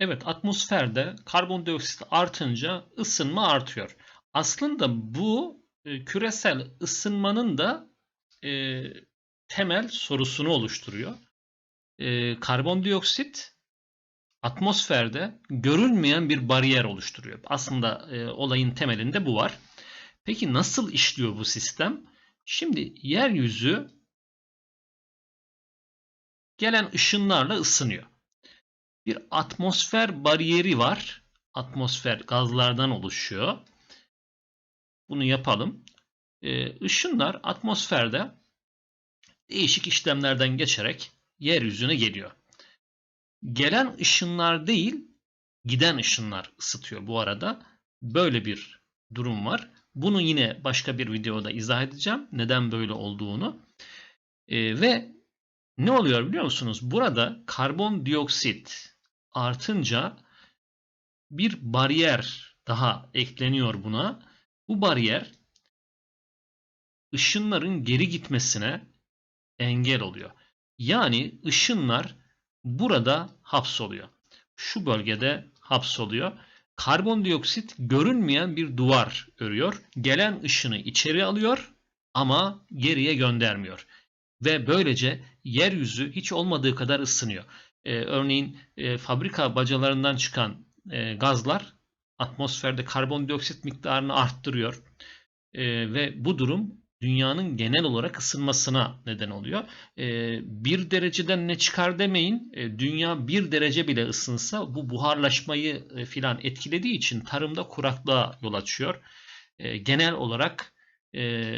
Evet, atmosferde karbondioksit artınca ısınma artıyor. Aslında bu e, küresel ısınmanın da e, temel sorusunu oluşturuyor. E, karbondioksit atmosferde görünmeyen bir bariyer oluşturuyor. Aslında e, olayın temelinde bu var. Peki nasıl işliyor bu sistem? Şimdi yeryüzü gelen ışınlarla ısınıyor. Bir atmosfer bariyeri var. Atmosfer gazlardan oluşuyor. Bunu yapalım. Ee, ışınlar atmosferde değişik işlemlerden geçerek yeryüzüne geliyor. Gelen ışınlar değil, giden ışınlar ısıtıyor bu arada. Böyle bir durum var. Bunu yine başka bir videoda izah edeceğim. Neden böyle olduğunu. Ee, ve ne oluyor biliyor musunuz? Burada karbondioksit artınca bir bariyer daha ekleniyor buna. Bu bariyer ışınların geri gitmesine engel oluyor. Yani ışınlar burada hapsoluyor. Şu bölgede hapsoluyor. Karbondioksit görünmeyen bir duvar örüyor. Gelen ışını içeri alıyor ama geriye göndermiyor. Ve böylece yeryüzü hiç olmadığı kadar ısınıyor. Ee, örneğin e, fabrika bacalarından çıkan e, gazlar atmosferde karbondioksit miktarını arttırıyor. E, ve bu durum dünyanın genel olarak ısınmasına neden oluyor. E, bir dereceden ne çıkar demeyin. E, dünya bir derece bile ısınsa bu buharlaşmayı e, filan etkilediği için tarımda kuraklığa yol açıyor. E, genel olarak e,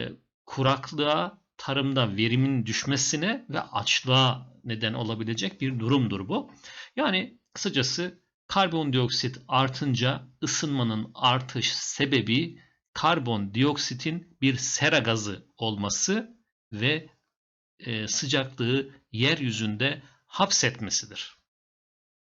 kuraklığa tarımda verimin düşmesine ve açlığa neden olabilecek bir durumdur bu. Yani kısacası karbondioksit artınca ısınmanın artış sebebi karbondioksitin bir sera gazı olması ve e, sıcaklığı yeryüzünde hapsetmesidir.